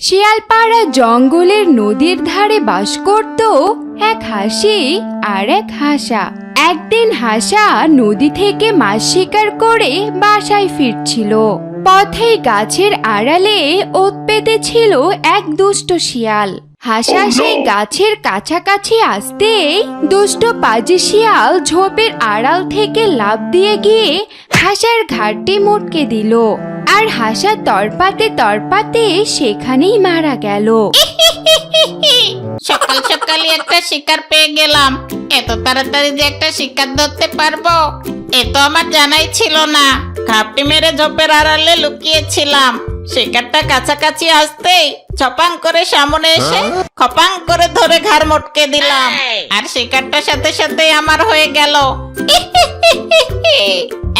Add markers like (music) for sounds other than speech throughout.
শিয়ালপাড়া জঙ্গলের নদীর ধারে বাস করত এক হাসি আর এক হাসা। একদিন হাসা নদী থেকে মাছ শিকার করে বাসায় ফিরছিল। পথে গাছের আড়ালে ওত পেতেছিল এক দুষ্ট শিয়াল। হাসা সেই গাছের কাছাকাছি আসতেই দুষ্ট পাজি শিয়াল ঝোপের আড়াল থেকে লাফ দিয়ে গিয়ে হাসার ঘাটটি মোটকে দিল। আর হাসা তরপাতে তরপাতে সেখানেই মারা গেল। সকাল সকালই একটা শিকার পেয়ে গেলাম। এত তাড়াতাড়ি যে একটা শিকার ধরতে পারব এ তো আমার জানাই ছিল না। ঘাপটি মেরে ঝোপের আড়ালে লুকিয়েছিলাম। শিকারটা কাছাকাছি আসতেই ছপাং করে সামনে এসে খপাং করে ধরে ঘাড় মটকে দিলাম। আর শিকারটার সাথে সাথে আমার হয়ে গেল।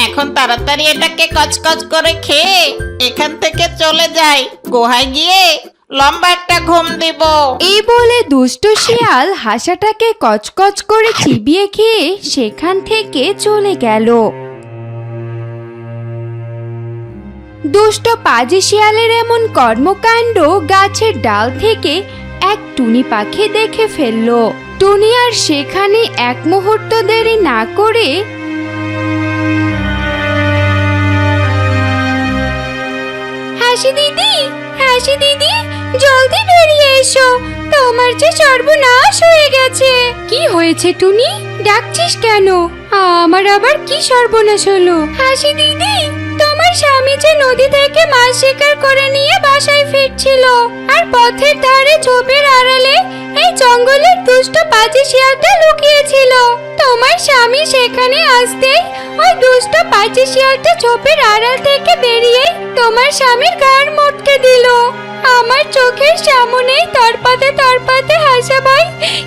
এখন তাড়াতাড়ি এটাকে কচকচ করে খেয়ে এখান থেকে চলে যাই। গুহায় গিয়ে লম্বা একটা ঘুম দিব। এই বলে দুষ্ট শিয়াল হাসাটাকে কচকচ করে চিবিয়ে খেয়ে সেখান থেকে চলে গেল। দুষ্ট পাজি শিয়ালের এমন কর্মকাণ্ড গাছের ডাল থেকে এক টুনি পাখি দেখে ফেলল। টুনি আর সেখানে এক মুহূর্ত দেরি না করে হাসি দিদি হাসি দিদি, জলদি বেরিয়ে এসো। তোমার যে সর্বনাশ হয়ে গেছে। কি হয়েছে টুনি? ডাকছিস কেন? আমার আবার কি সর্বনাশ হলো? হাসি দিদি তোমার স্বামী যে নদী থেকে মাছ শিকার করে নিয়ে বাসায় ফিরছিল। আর পথের ধারে ঝোপের আড়ালে এই জঙ্গলের দুষ্ট পাজি শিয়ালটা লুকিয়েছিল। তোমার স্বামী সেখানে আসতেই ওই দুষ্ট পাজি শিয়ালটা ঝোপের আড়াল থেকে বেরিয়ে তোমার স্বামীর গাড় মটকে দিল। আমার চোখের সামনেই তরপাতে তরপাতে হাসা ভাই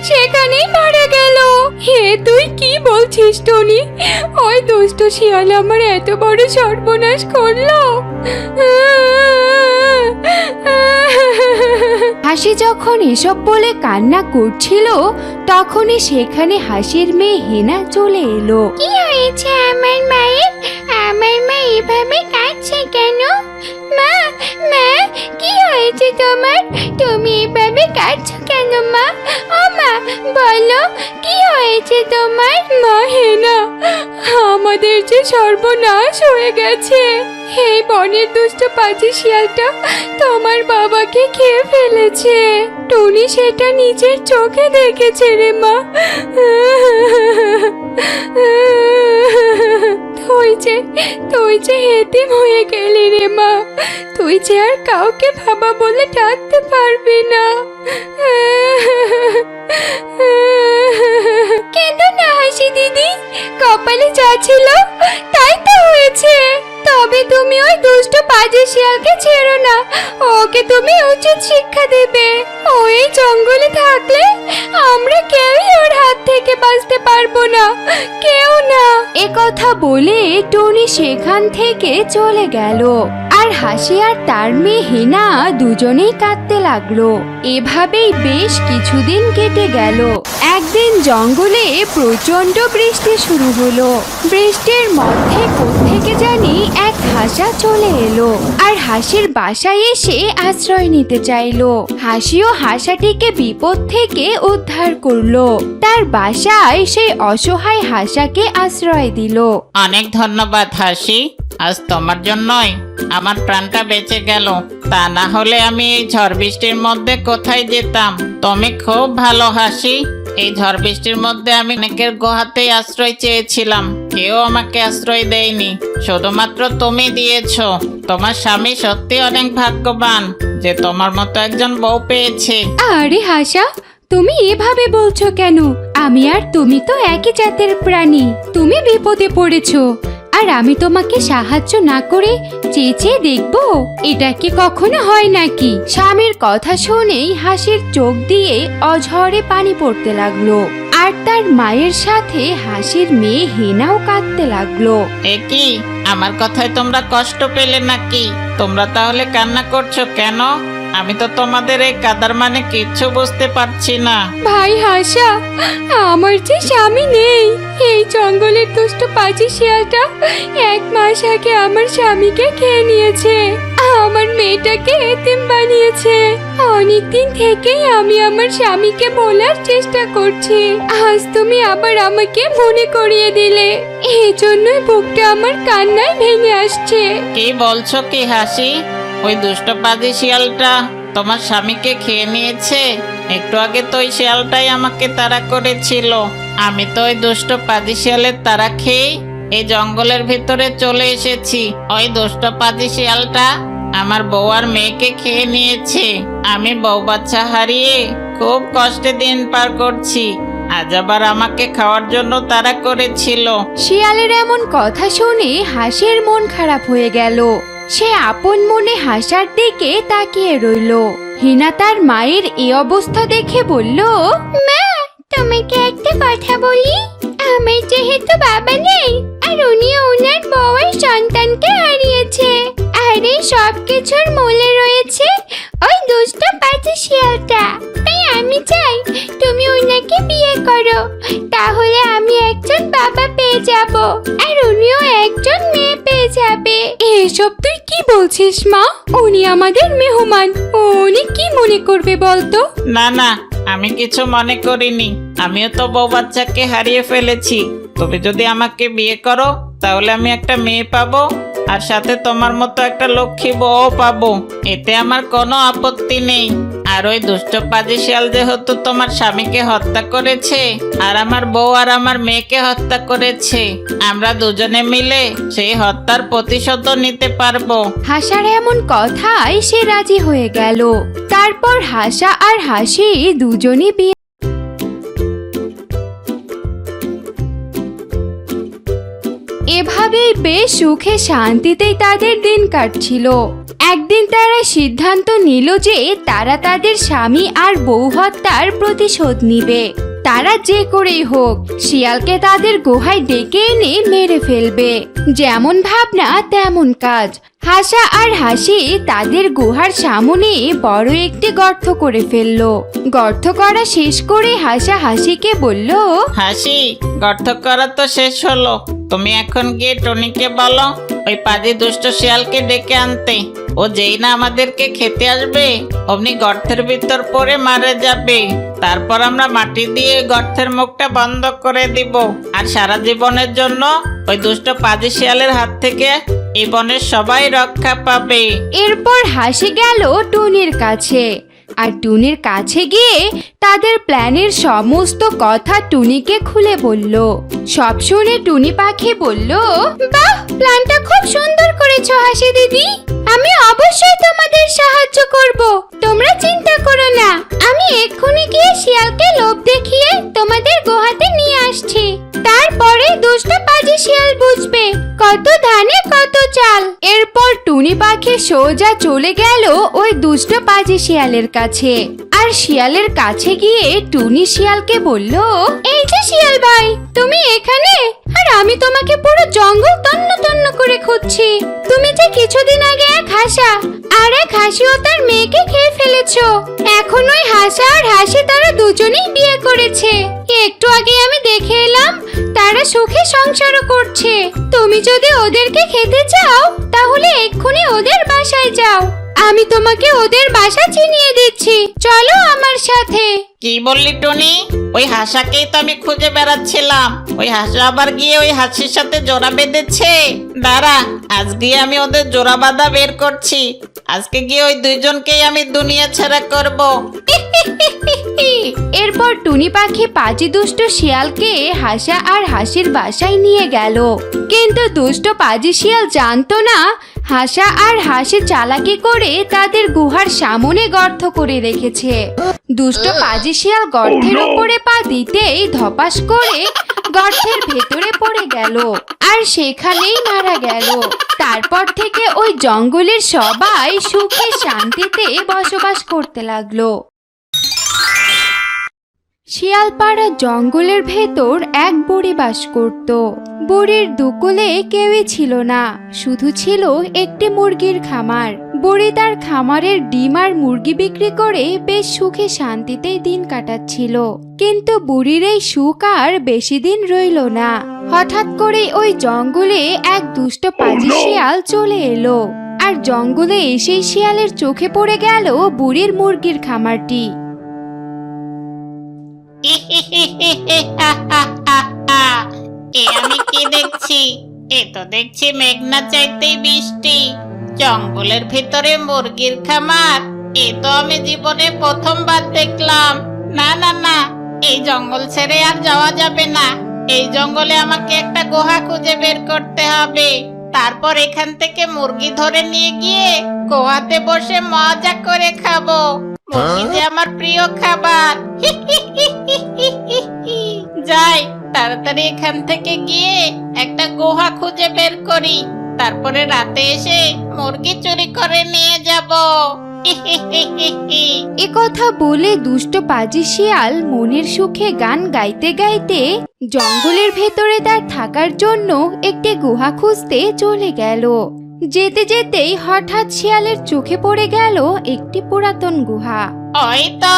সেখানেই মারা গেল। হে তুই কি বলছিস টনি? ওই দুষ্ট শিয়াল আমার এত বড় সর্বনাশ করল। হাসি যখন এসব বলে কান্না করছিল তখনই সেখানে হাসির মেয়ে হেনা চলে এলো। কি হয়েছে আমার মায়ের? আমার মা এভাবে কাঁদছে তোমার, তুমি এভাবে কাটছো কেন মা? ও মা, বলো, কি হয়েছে তোমার? মা, হেনা, আমাদের যে সর্বনাশ হয়ে গেছে। এই বনের দুষ্ট পাজি শিয়ালটা, তোমার বাবাকে খেয়ে ফেলেছে। টনি সেটা নিজের চোখে দেখেছে রে মা। (laughs) তুই যে তুই যে হেতিম হয়ে গেলি রে মা, তুই যে আর কাউকে বাবা বলে ডাকতে পারবি না। কেন না হাসি দিদি? কপালে যা ছিল, তাই তো হয়েছে। তবে তুমি ওই দুষ্ট পাজে শিয়ালকে না, ওকে তুমি উচিত শিক্ষা দেবে। ও এই জঙ্গলে থাকলে আমরা কেউই ওর হাত থেকে বাঁচতে পারব না, কেউ না। এ কথা বলে টনি সেখান থেকে চলে গেল। আর হাসি আর তার মেয়ে হেনা দুজনেই কাঁদতে লাগল। এভাবেই বেশ কিছুদিন কেটে গেল। একদিন জঙ্গলে প্রচণ্ড বৃষ্টি শুরু হলো। বৃষ্টির মধ্যে কোত্থেকে জানি হাসা চলে এলো। আর হাসির বাসায় এসে আশ্রয় নিতে চাইলো। হাসিও হাসাটিকে বিপদ থেকে উদ্ধার করল। তার বাসায় সেই অসহায় হাসাকে আশ্রয় দিল। অনেক ধন্যবাদ হাসি, আজ তোমার জন্যই। আমার প্রাণটা বেঁচে গেল। তা না হলে আমি এই ঝড় বৃষ্টির মধ্যে কোথায় যেতাম? তুমি খুব ভালো হাসি। এই ঝড় বৃষ্টির মধ্যে আমি অনেকের গোহাতেই আশ্রয় চেয়েছিলাম। কেউ আমাকে আশ্রয় দেয়নি। শুধুমাত্র তুমি দিয়েছ। তোমার স্বামী সত্যি অনেক ভাগ্যবান যে তোমার মতো একজন বউ পেয়েছে। আরে হাসা, তুমি এভাবে বলছো কেন? আমি আর তুমি তো একই জাতের প্রাণী। তুমি বিপদে পড়েছো। আর আমি তোমাকে সাহায্য না করে চেয়ে চেয়ে দেখব? এটা কি কখনো হয় নাকি? স্বামীর কথা শুনেই হাসির চোখ দিয়ে অঝরে পানি পড়তে লাগল। আর তার মায়ের সাথে হাসির মেয়ে হেনাও কাঁদতে লাগল। এ কি? আমার কথায় তোমরা কষ্ট পেলে নাকি? তোমরা তাহলে কান্না করছ কেন? আমি তো তোমাদের এই কাদার মানে কিচ্ছু বুঝতে পারছি না। ভাই হাসা আমার যে স্বামী নেই এই জঙ্গলের দুষ্ট পাজি শিয়ালটা এক মাস আগে আমার স্বামীকে খেয়ে নিয়েছে। আমার মেয়েটাকে এতিম বানিয়েছে। অনেকদিন থেকেই আমি আমার স্বামীকে বলার চেষ্টা করছি। আজ তুমি আবার আমাকে মনে করিয়ে দিলে। এই জন্যই বুকটা আমার কান্নায় ভেঙে আসছে। কি বলছো কি হাসি? ওই দুষ্ট পাজি শিয়ালটা তোমার স্বামীকে খেয়ে নিয়েছে? একটু আগে তো ওই শিয়ালটাই আমাকে তাড়া করেছিল। আমি তো ওই দুষ্ট পাদি শিয়ালের তাড়া খেয়েই এই জঙ্গলের ভিতরে চলে এসেছি। ওই দুষ্ট পাদি শিয়ালটা আমার বউ আর মেয়েকে খেয়ে নিয়েছে। আমি বউ বাচ্চা হারিয়ে খুব কষ্টে দিন পার করছি। আজ আবার আমাকে খাওয়ার জন্য তারা করেছিল। শিয়ালের এমন কথা শুনে হাসির মন খারাপ হয়ে গেল। সে আপন মনে হাসার দিকে তাকিয়ে রইল। হিনা তার মায়ের এই অবস্থা দেখে বলল, মা, তোমাকে একটা কথা বলি? আমার যেহেতু বাবা নেই আর উনি ওনার বউয়ের সন্তানকে হারিয়েছে আর এই সব কিছুর মূলে রয়েছে ওই দুষ্ট পাঁচি শিয়ালটা। তাই আমি চাই তুমি ওনাকে বিয়ে করো তাহলে আমি একজন বাবা পেয়ে যাব আর উনিও একজন মেয়ে পেয়ে যাবে। এসব তুই কি বলছিস মা? উনি আমাদের মেহমান উনি কি মনে করবে বলতো? না না আমি কিছু মনে করিনি। আমিও তো বউ বাচ্চাকে হারিয়ে ফেলেছি। তুমি যদি আমাকে বিয়ে করো, তাহলে আমি একটা মেয়ে পাবো, আর সাথে তোমার মতো একটা লক্ষ্মী বউ পাবো। এতে আমার কোনো আপত্তি নেই। আর ওই দুষ্ট পাজি শিয়াল যেহেতু তোমার স্বামীকে হত্যা করেছে, আর আমার বউ আর আমার মেয়েকে হত্যা করেছে, আমরা দুজনে মিলে সেই হত্যার প্রতিশোধ নিতে পারব। হাসার এমন কথায় সে রাজি হয়ে গেল। তারপর হাসা আর হাসি দুজনই বিয়ে এভাবেই বেশ সুখে শান্তিতেই তাদের দিন কাটছিল। একদিন তারা সিদ্ধান্ত নিল যে তারা তাদের স্বামী আর বউ হত্যার প্রতিশোধ নিবে। তারা যে করেই হোক, শিয়ালকে তাদের গুহায় ডেকে এনে মেরে ফেলবে। যেমন ভাবনা, তেমন কাজ। হাসা আর হাসি তাদের গুহার সামনে বড় একটি গর্ত করে ফেলল। গর্ত করা শেষ করে হাসা হাসিকে বলল, হাসি, গর্ত করা তো শেষ হলো। তুমি এখন গিয়ে টনিকে বলো, ওই পাজি দুষ্ট শিয়ালকে ডেকে আনতে। ও যেই না আমাদেরকে খেতে আসবে, অমনি গর্তের ভিতর পড়ে মারা যাবে। তারপর আমরা মাটি দিয়ে গর্তের মুখটা বন্ধ করে দিব। আর সারা জীবনের জন্য ওই দুষ্ট পাজি শিয়ালের হাত থেকে এই বনের সবাই রক্ষা পাবে। এরপর হাসি গেল টুনির কাছে। আর টুনির কাছে গিয়ে তাদের প্ল্যানের সমস্ত কথা টুনিকে খুলে বলল। সব শুনে টুনি পাখি বলল, বাহ, প্ল্যানটা খুব সুন্দর করেছ হাসি দিদি। আমি অবশ্যই তোমাদের সাহায্য করব। তোমরা চিন্তা করো না। আমি এক্ষুনি গিয়ে শিয়ালকে লোভ দেখিয়ে তোমাদের গোহাতে নিয়ে আসছি। তারপরে দুষ্ট পাজি শিয়াল বুঝবে। কত ধানে, কত চাল। এরপর টুনি পাখি সোজা চলে গেল ওই দুষ্ট পাজি শিয়ালের কাছে। আর শিয়ালের কাছে গিয়ে টুনি শিয়ালকে বলল, এই যে শিয়াল ভাই, তুমি এখানে? আর আমি তোমাকে পুরো জঙ্গল তন্ন তন্ন করে খুঁজছি। তুমি যে কিছুদিন আগে এক হাসা আর এক হাসিও তার মেয়েকে খেয়ে ফেলেছো, এখন ওই হাসা আর হাসি তারা দুজনেই বিয়ে করেছে। একটু আগে আমি দেখে এলাম, তারা সুখে সংসারও করছে। তুমি যদি ওদেরকে খেতে চাও, তাহলে এক্ষুনি ওদের বাসায় যাও। আমি তোমাকে ওদের বাসা চিনিয়ে দিচ্ছি। চলো আমার সাথে। কি বললি, টনি? ওই হাসাকেই তো আমি খুঁজে বেড়াচ্ছিলাম। ওই হাসা আবার গিয়ে ওই হাসির সাথে জোড়া বেঁধেছে। দাঁড়া, আজ গিয়ে আমি ওদের জোড়া বাঁধা বের করছি। আজকে গিয়ে ওই দুইজনকেই আমি দুনিয়া ছাড়া করব। এরপর টুনি পাখি পাজি দুষ্ট শিয়ালকে হাসা আর হাসির বাসায় নিয়ে গেল। কিন্তু দুষ্ট পাজি শিয়াল জানতো না হাসা আর হাসি চালাকি করে তাদের গুহার সামনে গর্ত করে রেখেছে। দুষ্ট পাজি শিয়াল গর্তের উপরে পা দিতেই ধপাস করে গর্তের ভেতরে পড়ে গেল আর সেখানেই মারা গেল। তারপর থেকে ওই জঙ্গলের সবাই সুখে শান্তিতে বসবাস করতে লাগল। শিয়ালপাড়া জঙ্গলের ভেতর এক বুড়ি বাস করত। বুড়ির দুকুলে কেউই ছিল না, শুধু ছিল একটি মুরগির খামার। বুড়ি তার খামারের ডিম আর মুরগি বিক্রি করে বেশ সুখে শান্তিতেই দিন কাটাচ্ছিল। কিন্তু বুড়ির এই সুখ আর বেশি দিন রইল না। হঠাৎ করে ওই জঙ্গলে এক দুষ্ট পাজি শিয়াল চলে এলো। আর আর জঙ্গলে এসেই শিয়ালের চোখে পড়ে গেল বুড়ির মুরগির খামারটি। (laughs) এ আমি কি দেখছি? এ তো দেখছি মেঘনা চাইতেই বৃষ্টি। জঙ্গলের ভিতরে মুরগির খামার। এ তো আমি জীবনে প্রথমবার দেখলাম। না না না, এই জঙ্গল ছেড়ে আর যাওয়া যাবে না। এই জঙ্গলে আমাকে একটা গুহা খুঁজে বের করতে হবে। তারপর এখান থেকে মুরগি ধরে নিয়ে গিয়ে গুহাতে বসে মজা করে খাব। মুরগি আমার প্রিয় খাবার। যাই, তাড়াতাড়ি এখান থেকে গিয়ে একটা গুহা খুঁজে বের করি। তারপরে রাতে এসে মুরগি চুরি করে নিয়ে যাব। এ কথা বলে দুষ্ট পাজি শিয়াল মনের সুখে গান গাইতে গাইতে জঙ্গলের ভেতরে তার থাকার জন্য একটি গুহা খুঁজতে চলে গেল। যেতে যেতেই হঠাৎ শিয়ালের চোখে পড়ে গেল একটি পুরাতন গুহা। ওই তো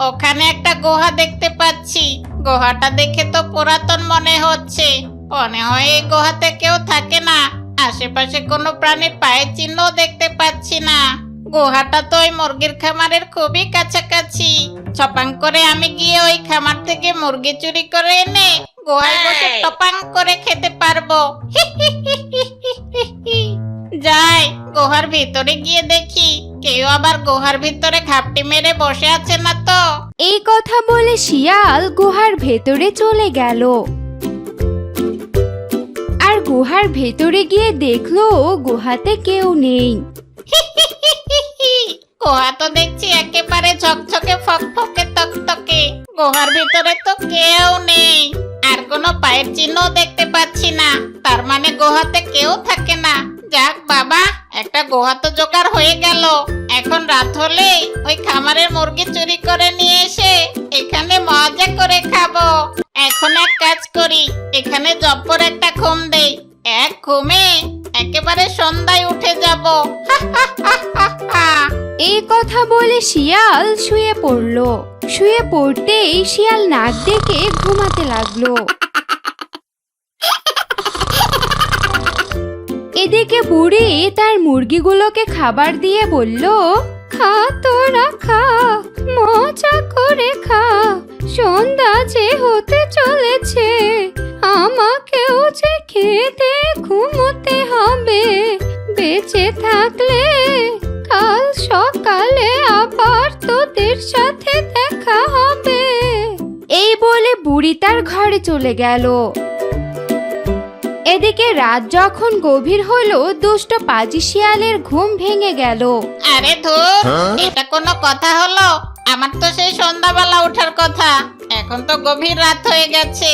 ওখানে একটা গুহা দেখতে পাচ্ছি। গুহাটা দেখে তো পুরাতন মনে হচ্ছে। মনে হয় এই গুহাতে কেউ থাকে না। আশেপাশে কোনো প্রাণীর পায়ের চিহ্ন দেখতে পাচ্ছি না। গুহাটা তো ওই মুরগির খামারের খুবই কাছাকাছি। ছপাং করে আমি গিয়ে ওই খামার থেকে মুরগি চুরি করে এনে গুহায় বসে টপাং করে খেতে পারব। যাই গুহার ভিতরে গিয়ে দেখি। কেউ আবার গুহার ভিতরে ঘাপটি মেরে বসে আছে না তো? এই কথা বলে শিয়াল গুহার ভেতরে চলে গেল। গুহার ভেতরে গিয়ে দেখল গুহাতে কেউ নেই। গুহা তো দেখছি একেবারে ঝকঝকে, ফকফকে, তকতকে। গুহার ভিতরে তো কেউ নেই। আর কোনো পায়ের চিহ্ন দেখতে পাচ্ছি না। তার মানে গুহাতে কেউ থাকে না। যাক বাবা। একটা গুহা তো জোগাড় হয়ে গেল। এখন রাত হলে ওই খামারের মুরগি চুরি করে নিয়ে এসে এখানে মজা করে খাব। এখন এক কাজ করি, এখানে জব্বর একটা ঘুম দেই। এক ঘুমে একেবারে সন্ধ্যায় উঠে যাব। এই কথা বলে শিয়াল শুয়ে পড়ল। শুয়ে পড়তেই শিয়াল নাক ডেকে ঘুমাতে লাগল। এদিকে বুড়ি তার মুরগিগুলোকে খাবার দিয়ে বলল, খা তোরা খা, মজা করে খা। সন্ধ্যা যে হতে চলেছে, আমাকেও যে খেতে ঘুমোতে হবে। বেঁচে থাকলে কাল সকালে আবার তোদের সাথে দেখা হবে। এই বলে বুড়ি তার ঘরে চলে গেল। এদিকে রাত যখন গভীর হলো দুষ্ট পাজি শিয়ালের ঘুম ভেঙে গেল। আরে ধুর এটা কোনো কথা হলো? আমার তো সেই সন্ধ্যাবেলা ওঠার কথা। এখন তো গভীর রাত হয়ে গেছে।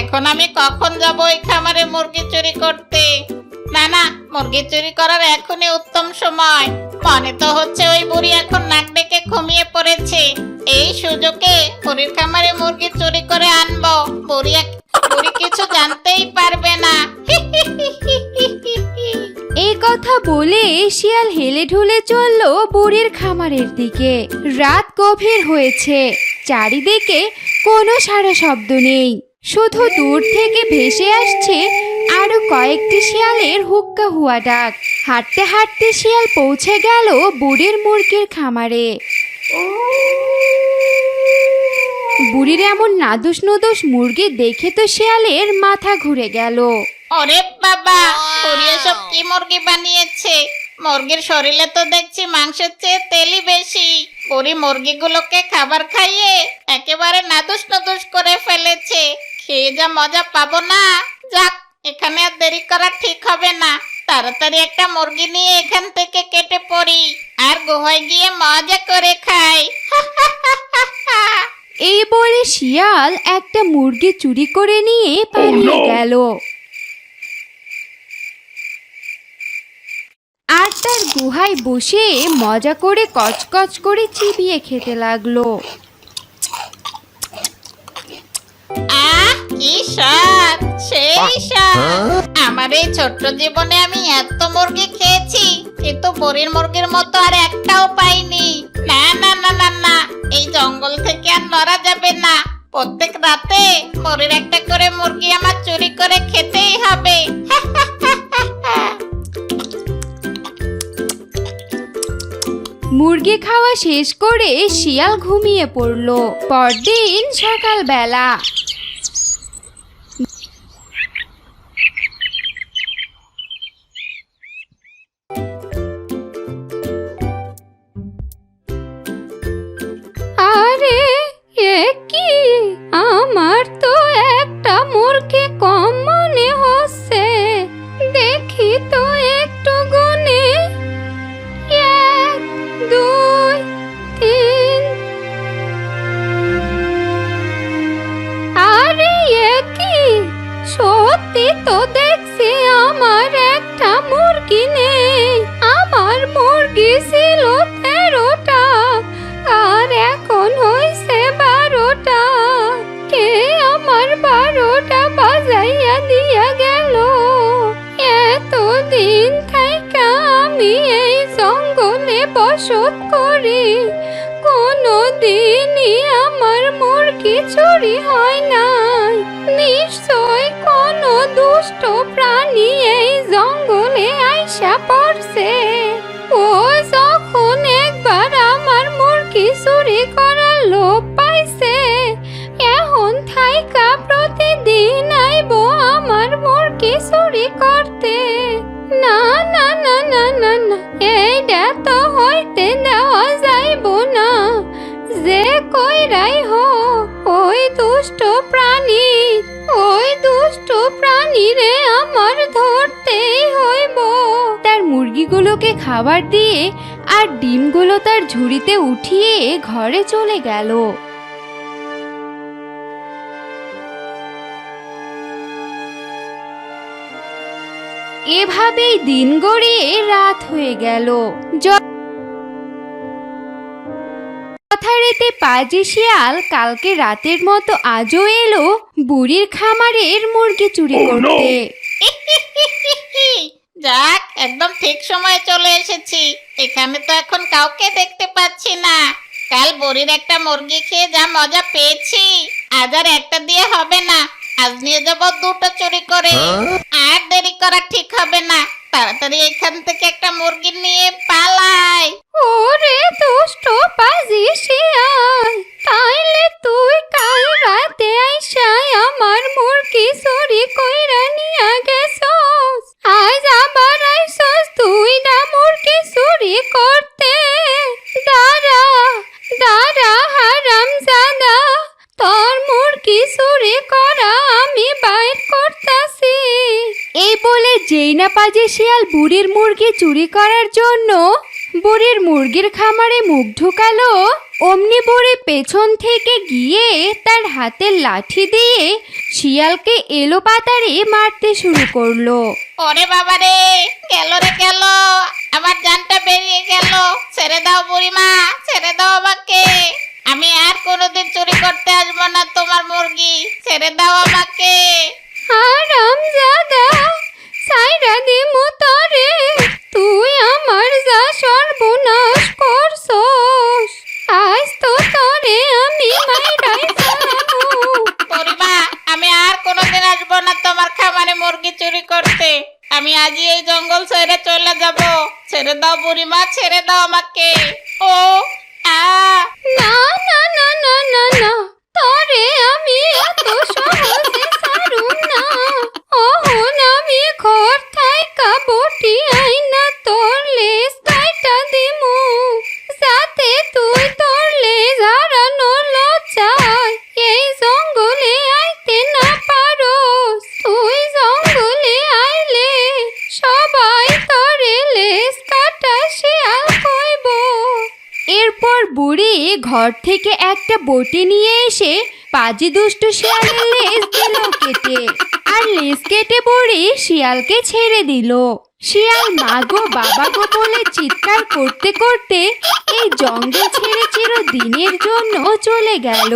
এখন আমি কখন যাব ওই খামারে মুরগি চুরি করতে? না না মুরগি চুরি করার এখনই উত্তম সময়। মনে তো হচ্ছে ওই বুড়ি এখন নাক ডেকে ঘুমিয়ে পড়েছে। এই সুযোগে বুড়ির খামারে মুরগি চুরি করে আনব। বুড়ি এক- কিছু জানতেই পারবে না। এই কথা বলে শিয়াল হেলে ঢুলে চলল বুড়ির খামারের দিকে। রাত গভীর হয়েছে। চারিদিকে কোনো সারা শব্দ নেই। শুধু দূর থেকে ভেসে আসছে আরও কয়েকটি শিয়ালের হুক্কা হুয়া ডাক। হাঁটতে হাঁটতে শিয়াল পৌঁছে গেল বুড়ির মুরগির খামারে। বুড়ির এমন নাদুস নুদুস মুরগি দেখে তো শিয়ালের মাথা ঘুরে গেল। ওরে বাবা, বুড়ি এসব কি মুরগি বানিয়েছে? মুরগির শরীরে তো দেখছি মাংসের চেয়ে তেলই বেশি। বুড়ি মুরগিগুলোকে খাবার খাইয়ে একেবারে নাদুস নাদুস করে ফেলেছে। খেয়ে যা মজা পাবো না। যাক, এখানে আর দেরি করা ঠিক হবে না। তাড়াতাড়ি একটা মুরগি নিয়ে এখান থেকে কেটে পড়ি। আর গুহায় গিয়ে মজা করে খাই। এই বলে শিয়াল একটা মুরগি চুরি করে নিয়ে পালিয়ে গেল। আর তার গুহায় বসে মজা করে কচকচ করে চিবিয়ে খেতে লাগল। আহ কি স্বাদ! সেই স্বাদ! আমার এই ছোট্ট জীবনে আমি এত মুরগি খেয়েছি কিন্তু বড়ির মুরগির মতো আর একটাও পাইনি। না না না না না। এই জঙ্গল থেকে আর নড়া যাবে না। প্রত্যেক রাতে মরির একটা করে মুরগি আমার চুরি করে খেতেই হবে। মুরগি খাওয়া শেষ করে শিয়াল ঘুমিয়ে পড়ল। পরদিন সকালবেলা। আইসা পড়ছে। ও যখন একবার আমার মুরগি চুরি করার লোভ পাইছে, এখন থাইকা প্রতিদিন আইবো আমার মুরগি চুরি করতে। না না না না না না এইটা তো হইতে দেওয়া যাইবো না। যে কইরাই হো ওই দুষ্ট প্রাণী, ওই দুষ্ট প্রাণী রে আমার তার মুরগিগুলোকে খাবার দিয়ে আর ডিমগুলো তার ঝুড়িতে উঠিয়ে ঘরে চলে গেল। এভাবেই দিন গড়িয়ে রাত হয়ে গেল। যথারীতি পাজি শিয়াল কালকে রাতের মতো আজও এলো বুড়ির খামারের মুরগি চুরি করতে। (laughs) যাক, একদম ঠিক সময় চলে এসেছি। এখানে তো এখন কাউকে দেখতে পাচ্ছি না। কাল বড়ির একটা মুরগি খেয়ে যা মজা পেয়েছি। আজ আর একটা দিয়ে হবে না। আজ নিয়ে যাব দুটো চুরি করে। আর দেরি করা ঠিক হবে না। তাড়াতাড়ি এখান থেকে একটা মুরগি নিয়ে পালাই। ওরে দুষ্ট পাজি শিয়াল তাইলে তুই কাল রাতে আইসাই আমার মুরগি চুরি কইরা নিয়া গেছস। আজ আবার আইসস তুই না মুরগি চুরি করতে। দাঁড়া দাঁড়া হারাম জাদা তোর মুরগি চুরি করা যেই না পাজে শিয়াল বুড়ির মুরগি চুরি করার জন্য বুড়ির মুরগির খামারে মুখ ঢুকালো অমনি বুড়ি পেছন থেকে গিয়ে তার হাতের লাঠি দিয়ে শিয়ালকে এলো পাতারে মারতে শুরু করল। ওরে বাবা রে গেল রে গেল আমার জানটা বেরিয়ে গেল। ছেড়ে দাও বুড়িমা ছেড়ে দাও আমাকে। আমি আর কোনোদিন চুরি করতে আসব না তোমার মুরগি। ছেড়ে দাও আমাকে। হারাম জাদা সাইরা দিমু তরে, তুই আমার যা সর্বনাশ করছস, আজ তো তরে আমি মাইরাই আমি আর কোনোদিন আসব না তোমার খামারে মুরগি চুরি করতে। আমি আজই এই জঙ্গল ছেড়ে চলে যাব। ছেড়ে দাও বুড়িমা, ছেড়ে দাও আমাকে। ও বুড়ি ঘর থেকে একটা বটি নিয়ে এসে পাজি দুষ্ট শিয়ালের লেজ দিল কেটে। আর লেজ কেটে বুড়ি শিয়ালকে ছেড়ে দিল। শিয়াল বাবা গো বলে চিৎকার করতে করতে এই জঙ্গল ছেড়ে চির দিনের জন্য চলে গেল।